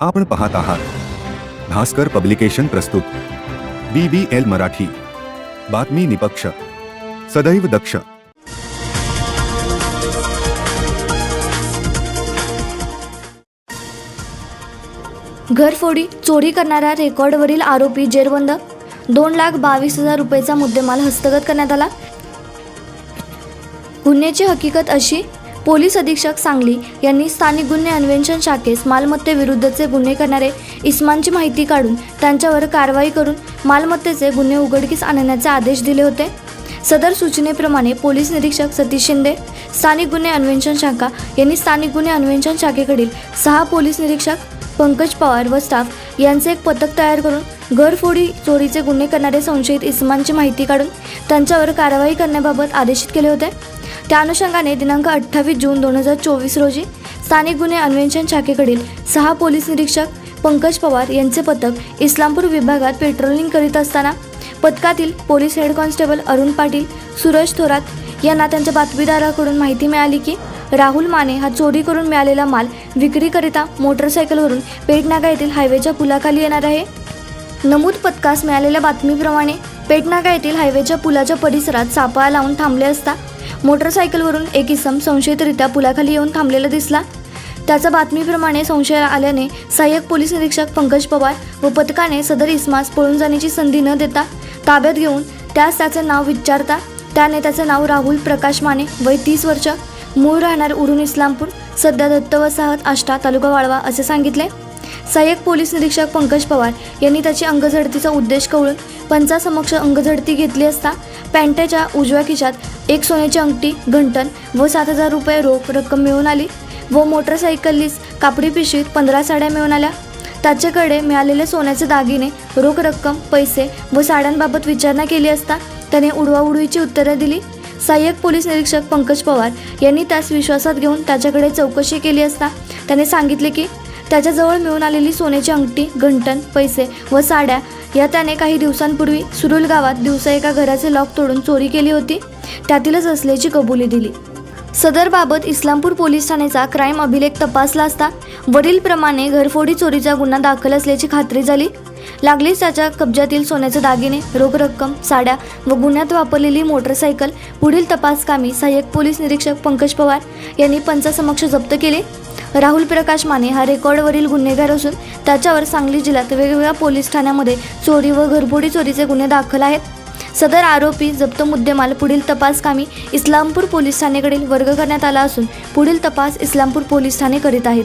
आपण पाहत आहात. भास्कर पब्लिकेशन प्रस्तुत. B B L Marathi. बातमी निपक्ष. सदैव दक्ष. घरफोडी चोरी करणाऱ्या रेकॉर्डवरील आरोपी जेरबंद. दोन लाख बावीस हजार रुपयेचा मुद्देमाल हस्तगत करण्यात आला. गुन्ह्याची हकीकत अशी पोलीस अधीक्षक सांगली यांनी स्थानिक गुन्हे अन्वेषण शाखेस मालमत्तेविरुद्धचे गुन्हे करणारे इस्मानची माहिती काढून त्यांच्यावर कारवाई करून मालमत्तेचे गुन्हे उघडकीस आणण्याचे आदेश दिले होते. सदर सूचनेप्रमाणे पोलीस निरीक्षक सतीश शिंदे स्थानिक गुन्हे अन्वेषण शाखा यांनी स्थानिक गुन्हे अन्वेषण शाखेकडील सहा पोलीस निरीक्षक पंकज पवार व स्टाफ यांचे एक पथक तयार करून घरफोडी चोरीचे गुन्हे करणारे संशयित इस्मानची माहिती काढून त्यांच्यावर कारवाई करण्याबाबत आदेशित केले होते. त्या अनुषंगाने दिनांक अठ्ठावीस जून दोन हजार चोवीस रोजी स्थानिक गुन्हे अन्वेषण शाखेकडील सहा पोलीस निरीक्षक पंकज पवार यांचे पथक इस्लामपूर विभागात पेट्रोलिंग करीत असताना पथकातील police head constable Arun Patil Suraj Thorat यांना त्यांच्या बातमीदाराकडून माहिती मिळाली की राहुल माने हा चोरी करून मिळालेला माल विक्रीकरिता मोटरसायकलवरून पेटनागा येथील हायवेच्या पुलाखाली येणार आहे. नमूद पथकास मिळालेल्या बातमीप्रमाणे पेटनागा येथील हायवेच्या पुलाच्या परिसरात सापळा लावून थांबले असता मोटरसायकलवरून एक इसम संशयितरित्या पुलाखाली येऊन थांबलेला दिसला. त्याचा बातमीप्रमाणे संशय आल्याने सहाय्यक पोलीस निरीक्षक पंकज पवार व पथकाने सदर इस्मास पळून जाण्याची संधी न देता ताब्यात घेऊन त्यास त्याचे नाव विचारता त्याने त्याचे नाव राहुल प्रकाश माने वय तीस वर्ष मूळ राहणार उरून इस्लामपूर सध्या दत्त वसाहत आष्टा तालुका वाळवा असे सांगितले. सहाय्यक पोलीस निरीक्षक पंकज पवार यांनी त्याची अंगझडतीचा उद्देश कळून पंचासमक्ष अंगझडती घेतली असता पॅन्टच्या उजव्या खिशात एक सोन्याची अंगठी घंटन व सात हजार रुपये रोख रक्कम मिळून आली व मोटरसायकलीस कापडी पिशवीत पंधरा साड्या मिळून आल्या. त्याच्याकडे मिळालेले सोन्याचे दागिने रोख रक्कम पैसे व साड्यांबाबत विचारणा केली असता त्याने उडवाउडवीची उत्तरं दिली. सहाय्यक पोलीस निरीक्षक पंकज पवार यांनी त्यास विश्वासात घेऊन त्याच्याकडे चौकशी केली असता त्याने सांगितले की त्याच्याजवळ मिळून आलेली सोन्याची अंगठी घंटण पैसे व साड्या या त्याने काही दिवसांपूर्वी सुरुल गावात दिवसा एका घराचे लॉक तोडून चोरी केली होती. त्यातीलच असल्याची कबुली दिली. सदरबाबत इस्लामपूर पोलीस ठाण्याचा क्राईम अभिलेख तपासला असता वरीलप्रमाणे घरफोडी चोरीचा गुन्हा दाखल असल्याची खात्री झाली. लागलीच त्याच्या कब्जातील सोन्याचे दागिने रोख रक्कम साड्या व गुन्ह्यात वापरलेली मोटरसायकल पुढील तपासकामी सहाय्यक पोलीस निरीक्षक पंकज पवार यांनी पंचासमक्ष जप्त केले. राहुल प्रकाश माने हा रेकॉर्डवरील गुन्हेगार असून त्याच्यावर सांगली जिल्ह्यात वेगवेगळ्या पोलीस ठाण्यामध्ये चोरी व घरबोडी चोरीचे गुन्हे दाखल आहेत. सदर आरोपी जप्त मुद्देमाल पुढील तपास कामी इस्लामपूर पोलीस ठाणेकडील वर्ग करण्यात आला असून पुढील तपास इस्लामपूर पोलीस ठाणे करीत आहेत.